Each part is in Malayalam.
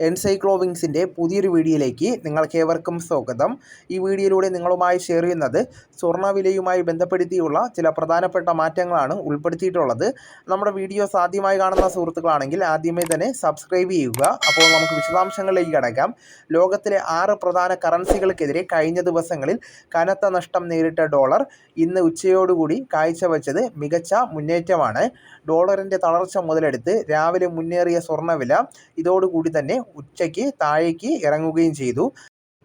എൻസൈക്ലോവിങ്സിന്റെ പുതിയൊരു വീഡിയോയിലേക്ക് നിങ്ങൾക്കേവർക്കും സ്വാഗതം. ഈ വീഡിയോയിലൂടെ നിങ്ങളുമായി ഷെയർ ചെയ്യുന്നത് സ്വർണവിലയുമായി ബന്ധപ്പെടുത്തിയുള്ള ചില പ്രധാനപ്പെട്ട മാറ്റങ്ങളാണ് ഉൾപ്പെടുത്തിയിട്ടുള്ളത്. നമ്മുടെ വീഡിയോസ് ആദ്യമായി കാണുന്ന സുഹൃത്തുക്കളാണെങ്കിൽ ആദ്യമേ തന്നെ സബ്സ്ക്രൈബ് ചെയ്യുക. അപ്പോൾ നമുക്ക് വിശദാംശങ്ങളിലേക്ക് കടക്കാം. ലോകത്തിലെ ആറ് പ്രധാന കറൻസികൾക്കെതിരെ കഴിഞ്ഞ ദിവസങ്ങളിൽ കനത്ത നഷ്ടം നേരിട്ട ഡോളർ ഇന്ന് ഉച്ചയോടുകൂടി കാഴ്ചവെച്ചത് മികച്ച മുന്നേറ്റമാണ്. ഡോളറിന്റെ തളർച്ച മുതലെടുത്ത് രാവിലെ മുന്നേറിയ സ്വർണവില ഇതോടുകൂടി തന്നെ ഉച്ചയ്ക്ക് താഴേക്ക് ഇറങ്ങുകയും ചെയ്തു.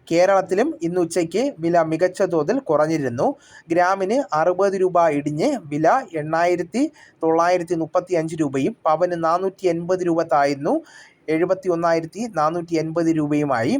കേരളത്തിലും ഇന്ന് ഉച്ചയ്ക്ക് വില മികച്ച തോതിൽ കുറഞ്ഞിരുന്നു. ഗ്രാമിന് അറുപത് രൂപ ഇടിഞ്ഞ് വില എണ്ണായിരത്തി തൊള്ളായിരത്തി മുപ്പത്തി അഞ്ച് രൂപയും പവന് നാനൂറ്റി എൺപത് രൂപ താഴ്ന്നു. എഴുപത്തി ഒന്നായിരത്തി നാനൂറ്റി എൺപത് രൂപയുമായി.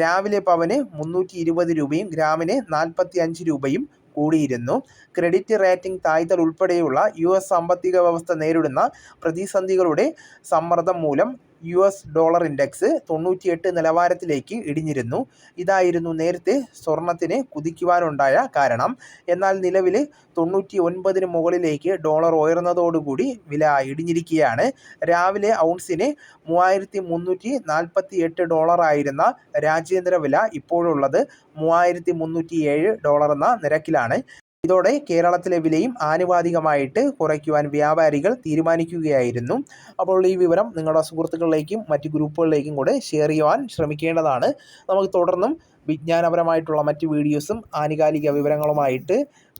രാവിലെ പവന് മുന്നൂറ്റി ഇരുപത് രൂപയും ഗ്രാമിന് നാൽപ്പത്തി അഞ്ച് രൂപയും കൂടിയിരുന്നു. ക്രെഡിറ്റ് റേറ്റിംഗ് താഴ്ത്തൽ ഉൾപ്പെടെയുള്ള യു എസ് സാമ്പത്തിക വ്യവസ്ഥ നേരിടുന്ന പ്രതിസന്ധികളുടെ സമ്മർദ്ദം മൂലം യു എസ് ഡോളർ ഇൻഡെക്സ് തൊണ്ണൂറ്റിയെട്ട് നിലവാരത്തിലേക്ക് ഇടിഞ്ഞിരുന്നു. ഇതായിരുന്നു നേരത്തെ സ്വർണത്തിന് കുതിക്കുവാനുണ്ടായ കാരണം. എന്നാൽ നിലവിൽ തൊണ്ണൂറ്റി ഒൻപതിന് മുകളിലേക്ക് ഡോളർ ഉയർന്നതോടുകൂടി വില ഇടിഞ്ഞിരിക്കുകയാണ്. രാവിലെ ഔൺസിന് മൂവായിരത്തി മുന്നൂറ്റി നാൽപ്പത്തി എട്ട് ഡോളറായിരുന്ന രാജ്യാന്തര വില ഇപ്പോഴുള്ളത് മൂവായിരത്തി മുന്നൂറ്റി ഏഴ് ഡോളർ എന്ന നിരക്കിലാണ്. ഇതോടെ കേരളത്തിലെ വിലയും ആനുപാതികമായിട്ട് കുറയ്ക്കുവാൻ വ്യാപാരികൾ തീരുമാനിക്കുകയായിരുന്നു. അപ്പോൾ ഈ വിവരം നിങ്ങളുടെ സുഹൃത്തുക്കളിലേക്കും മറ്റ് ഗ്രൂപ്പുകളിലേക്കും കൂടെ ഷെയർ ചെയ്യുവാൻ ശ്രമിക്കേണ്ടതാണ്. നമുക്ക് തുടർന്നും വിജ്ഞാനപരമായിട്ടുള്ള മറ്റ് വീഡിയോസും ആനുകാലിക വിവരങ്ങളുമായിട്ട്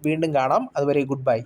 വീണ്ടും കാണാം. അതുവരെ ഗുഡ് ബൈ